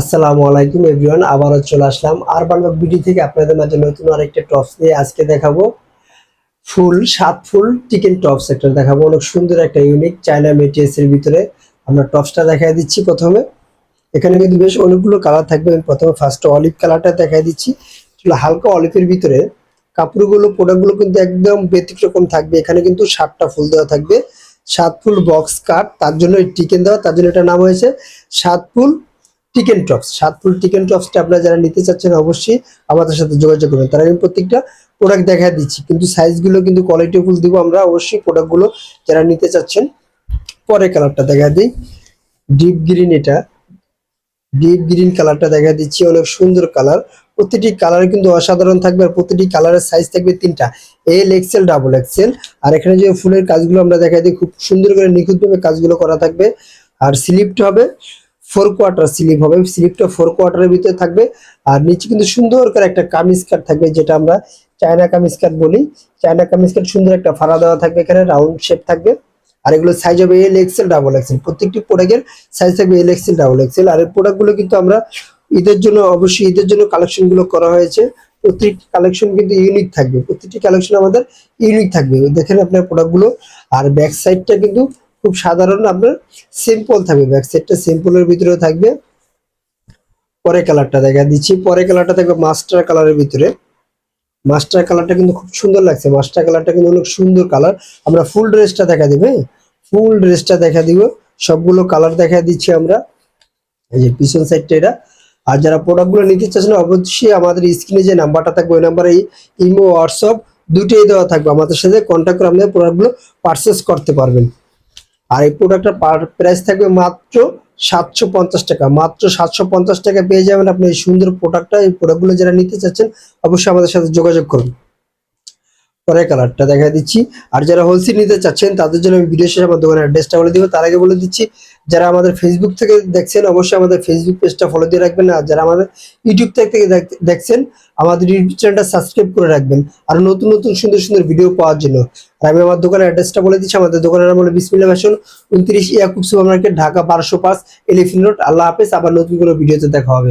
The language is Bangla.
আসসালামু আলাইকুম এভরিওয়ান আবারও চলে আসলাম আর আরবান বিডি থেকে আপনাদের মাঝে নতুন আরেকটা টপস নিয়ে। আজকে দেখাবো ফুল, সাত ফুল চিকেন টপস একটা দেখাবো। অনেক সুন্দর একটা ইউনিক চায়না মেটিএস এর ভিতরে আমরা টপসটা দেখাই দিচ্ছি প্রথমে। এখানে কিন্তু বেশ অনেকগুলো কালার থাকবে। আমি প্রথমে ফার্স্ট অলিভ কালারটা দেখাই দিচ্ছি। হালকা অলিভের ভিতরে কাপড়গুলো প্রোডাক্টগুলো কিন্তু একদম ব্যতিক্রম থাকবে। এখানে কিন্তু সাতটা ফুল দেওয়া থাকবে। সাত ফুল বক্স কাট তার জন্য টিকেন দেওয়া, তার জন্য এটা নাম হয়েছে সাত ফুল টিকেন টপস সাত ফুল টিকেন টপসটা আপনারা যারা নিতে চাচ্ছেন অবশ্যই আমাদের সাথে যোগাযোগ করবেন। তারা আমি প্রত্যেকটা প্রোডাক্ট দেখা দিচ্ছি, কিন্তু সাইজগুলো কিন্তু কোয়ালিটি ফুল দিব আমরা। অবশ্যই প্রোডাক্টগুলো যারা নিতে চাচ্ছেন পরে কালারটা দেখা দিই। ডিপ গ্রিন এটা। ডিপ গ্রিন কালারটা দেখা দিচ্ছি, অনেক সুন্দর কালার প্রতিটি কালার কিন্তু অসাধারণ থাকবে আর প্রতিটি কালারের সাইজ থাকবে তিনটা। এল এক্সেল ডাবল এক্সেল আর এখানে যে ফুলের কাজগুলো আমরা দেখা দিই, খুব সুন্দর করে নিখুঁতভাবে কাজগুলো করা থাকবে। আর স্লিপটা হবে ফোর কোয়ার্টার স্লিপ হবে। স্লিপটা ফোর কোয়ার্টারের ভিতরে থাকবে। আর নিচে কিন্তু সুন্দর করে একটা কামিজ কাট থাকবে, যেটা আমরা চায়না কামিজ কাট বলি। চায়না কামিজ কাট সুন্দর একটা ফাড়া দেওয়া থাকবে এখানে রাউন্ড শেপ থাকবে। আর এগুলো সাইজ হবে এল এক্সেল ডাবল এক্সেল প্রত্যেকটি প্রোডাক্টের সাইজ থাকবে এল এক্সেল ডাবল এক্সেল আর এই প্রোডাক্টগুলো কিন্তু আমরা ঈদের জন্য অবশ্যই ঈদের জন্য কালেকশনগুলো করা হয়েছে। প্রত্যেকটি কালেকশন কিন্তু ইউনিক থাকবে। প্রত্যেকটি কালেকশন আমাদের ইউনিক থাকবে। দেখেন আপনার প্রোডাক্টগুলো আর ব্যাক সাইডটা কিন্তু খুব সাধারণ আপনার সিম্পল থাকবে। ব্যাক সাইডটা সিম্পলের ভিতরেও থাকবে। পরে কালারটা দেখা দিচ্ছি। পরে কালারটা থাকবে মাস্টার কালারের ভিতরে। মাস্টার কালারটা কিন্তু খুব সুন্দর লাগছে। মাস্টার কালারটা কিন্তু অনেক সুন্দর কালার আমরা ফুল ড্রেসটা দেখা দিবে ফুল ড্রেসটা দেখা দিব। সবগুলো কালার দেখা দিচ্ছি আমরা। এই যে পিছন সাইডটা এটা। আর যারা প্রোডাক্টগুলো নিতে চাচ্ছেন, অবশ্যই আমাদের স্ক্রিনে যে নাম্বারটা থাকবে, ওই নাম্বারে ইমো, হোয়াটসঅ্যাপ দুটোই দেওয়া থাকবে। আমাদের সাথে কন্ট্যাক্ট করে আপনাদের প্রোডাক্টগুলো পারচেস করতে পারবেন। আর এই প্রোডাক্টটার প্রাইস থাকবে মাত্র সাতশো পঞ্চাশ টাকা। মাত্র সাতশো পঞ্চাশ টাকা পেয়ে যাবেন আপনি এই সুন্দর প্রোডাক্টটা এই প্রোডাক্টগুলো যারা নিতে চাচ্ছেন, অবশ্যই আমাদের সাথে যোগাযোগ করুন। পরে কালারটা দেখা দিচ্ছি। আর যারা হোলসেল নিতে চাচ্ছেন, তাদের জন্য আমি ভিডিও শেষে আমার দোকানের অ্যাড্রেসটা বলে দিব। তার আগে বলে দিচ্ছি যারা আমাদের ফেসবুক থেকে দেখছেন, অবশ্যই আমাদের ফেসবুক পেজটা ফলো দিয়ে রাখবেন আর যারা আমাদের ইউটিউব থেকে দেখ- দেখছেন, আমাদের ইউটিউব চ্যানেলটা সাবস্ক্রাইব করে রাখবেন। আর নতুন নতুন, সুন্দর সুন্দর ভিডিও পাওয়ার জন্য। আর আমি আমার দোকানের অ্যাড্রেসটা বলে দিচ্ছি, আমাদের দোকানের নাম হলো বিসমিল্লা ফ্যাশন উনত্রিশ ইয়াকুব সুপার মার্কেট ঢাকা বারোশো পাঁচ এলিফিন রোড। আল্লাহ হাফেজ, আবার নতুন কোনো ভিডিওতে দেখা হবে।